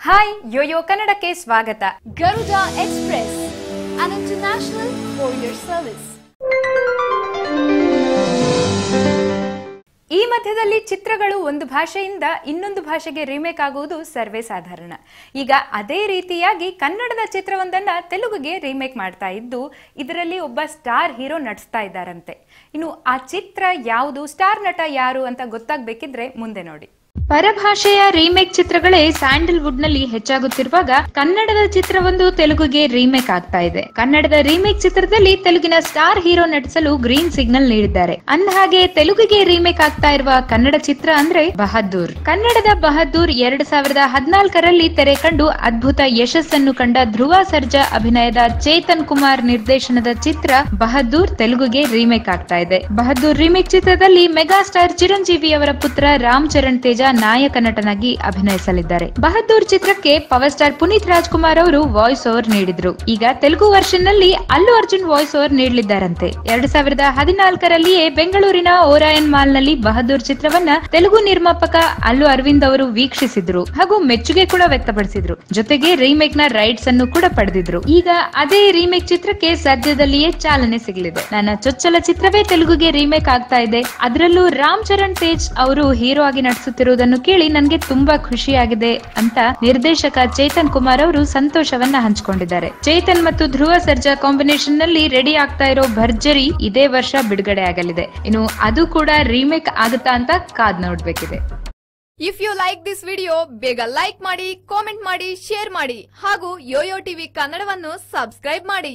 Hi Yoyo ಕನ್ನಡಕ್ಕೆ ಸ್ವಾಗತ Garuda express an international courier service ಈ ಮಧ್ಯದಲ್ಲಿ ಚಿತ್ರಗಳು ಒಂದು ಭಾಷೆಯಿಂದ ಇನ್ನೊಂದು ಭಾಷೆಗೆ ರೀಮೇಕ್ ಆಗುವುದು ಸರ್ವೇ ಸಾಧಾರಣ. ಈಗ ಅದೇ ರೀತಿಯಾಗಿ ಕನ್ನಡದ ಚಿತ್ರವೊಂದನ್ನು ತೆಲುಗುಗೆ ರೀಮೇಕ್ ಮಾಡ್ತಾ ಇದ್ದು ಇದರಲ್ಲಿ ಒಬ್ಬ ಸ್ಟಾರ್ ಹೀರೋ ನಟಿಸ್ತಾ ಇದ್ದಾರಂತೆ. ಇನ್ನು ಆ ಚಿತ್ರ ಯಾವುದು ಸ್ಟಾರ್ ನಟ ಯಾರು ಅಂತ ಗೊತ್ತಾಗ್ಬೇಕಿದ್ರೆ ಮುಂದೆ ನೋಡಿ. ಪರಭಾಷೆಯ ರೀಮೇಕ್ ಚಿತ್ರಗಳೇ ಸ್ಯಾಂಡಲ್ವುಡ್ನಲ್ಲಿ ಹೆಚ್ಚಾಗುತ್ತಿರುವಾಗ ಕನ್ನಡದ ಚಿತ್ರವೊಂದು ತೆಲುಗುಗೆ ರೀಮೇಕ್ ಆಗ್ತಾ ಇದೆ. ಕನ್ನಡದ ರೀಮೇಕ್ ಚಿತ್ರದಲ್ಲಿ ತೆಲುಗಿನ ಸ್ಟಾರ್ ಹೀರೋ ನಟಿಸಲು ಗ್ರೀನ್ ಸಿಗ್ನಲ್ ನೀಡಿದ್ದಾರೆ. ಅಂದಹಾಗೆ ತೆಲುಗಿಗೆ ರೀಮೇಕ್ ಆಗ್ತಾ ಇರುವ ಕನ್ನಡ ಚಿತ್ರ ಅಂದ್ರೆ ಬಹದ್ದೂರ್. ಕನ್ನಡದ ಬಹದ್ದೂರ್ ಎರಡ್ ಸಾವಿರದ ಹದಿನಾಲ್ಕರಲ್ಲಿ ತೆರೆ ಕಂಡು ಅದ್ಭುತ ಯಶಸ್ಸನ್ನು ಕಂಡ ಧ್ರುವ ಸರ್ಜಾ ಅಭಿನಯದ ಚೇತನ್ ಕುಮಾರ್ ನಿರ್ದೇಶನದ ಚಿತ್ರ ಬಹದ್ದೂರ್ ತೆಲುಗುಗೆ ರೀಮೇಕ್ ಆಗ್ತಾ ಇದೆ. ಬಹದ್ದೂರ್ ರೀಮೇಕ್ ಚಿತ್ರದಲ್ಲಿ ಮೆಗಾ ಸ್ಟಾರ್ ಚಿರಂಜೀವಿ ಅವರ ಪುತ್ರ ರಾಮ್ ಚರಣ್ ತೇಜ ನಾಯಕ ನಟನಾಗಿ ಅಭಿನಯಿಸಲಿದ್ದಾರೆ. ಬಹದ್ದೂರ್ ಚಿತ್ರಕ್ಕೆ ಪವರ್ ಸ್ಟಾರ್ ಪುನೀತ್ ರಾಜ್ಕುಮಾರ್ ಅವರು ವಾಯ್ಸ್ ಓವರ್ ನೀಡಿದ್ರು. ಈಗ ತೆಲುಗು ವರ್ಷನ್ನಲ್ಲಿ ಅಲ್ಲು ಅರ್ಜುನ್ ವಾಯ್ಸ್ ಓವರ್ ನೀಡಲಿದ್ದಾರಂತೆ. ಎರಡ್ ಸಾವಿರದ ಹದಿನಾಲ್ಕರಲ್ಲಿಯೇ ಬೆಂಗಳೂರಿನ ಓರಾಯನ್ ಮಾಲ್ನಲ್ಲಿ ಬಹದ್ದೂರ್ ಚಿತ್ರವನ್ನ ತೆಲುಗು ನಿರ್ಮಾಪಕ ಅಲ್ಲು ಅರವಿಂದ್ ಅವರು ವೀಕ್ಷಿಸಿದ್ರು ಹಾಗೂ ಮೆಚ್ಚುಗೆ ಕೂಡ ವ್ಯಕ್ತಪಡಿಸಿದ್ರು. ಜೊತೆಗೆ ರೀಮೇಕ್ನ ರೈಟ್ಸ್ ಅನ್ನು ಕೂಡ ಪಡೆದಿದ್ರು. ಈಗ ಅದೇ ರೀಮೇಕ್ ಚಿತ್ರಕ್ಕೆ ಸದ್ಯದಲ್ಲಿಯೇ ಚಾಲನೆ ಸಿಗಲಿದೆ. ನನ್ನ ಚೊಚ್ಚಲ ಚಿತ್ರವೇ ತೆಲುಗುಗೆ ರೀಮೇಕ್ ಆಗ್ತಾ ಇದೆ. ಅದರಲ್ಲೂ ರಾಮ್ ಚರಣ್ ತೇಜ್ ಅವರು ಹೀರೋ ಆಗಿ ನಟಿಸುತ್ತಿರುವುದನ್ನು ಕೇಳಿ ನನಗೆ ತುಂಬಾ ಖುಷಿಯಾಗಿದೆ ಅಂತ ನಿರ್ದೇಶಕ ಚೇತನ್ ಕುಮಾರ್ ಅವರು ಸಂತೋಷವನ್ನ ಹಂಚಿಕೊಂಡಿದ್ದಾರೆ. ಚೇತನ್ ಮತ್ತು ಧ್ರುವ ಸರ್ಜಾ ಕಾಂಬಿನೇಷನ್ನಲ್ಲಿ ರೆಡಿ ಆಗ್ತಾ ಇರೋ ಭರ್ಜರಿ ಇದೇ ವರ್ಷ ಬಿಡುಗಡೆ ಆಗಲಿದೆ. ಇನ್ನು ಅದು ಕೂಡ ರೀಮೇಕ್ ಆಗುತ್ತಾ ಅಂತ ಕಾದ್ ನೋಡ್ಬೇಕಿದೆ. If you like this video ಬೇಗ ಲೈಕ್ ಮಾಡಿ ಕಾಮೆಂಟ್ ಮಾಡಿ ಶೇರ್ ಮಾಡಿ ಹಾಗೂ ಯೋಯೋ ಟಿವಿ ಕನ್ನಡವನ್ನು ಸಬ್ಸ್ಕ್ರೈಬ್ ಮಾಡಿ.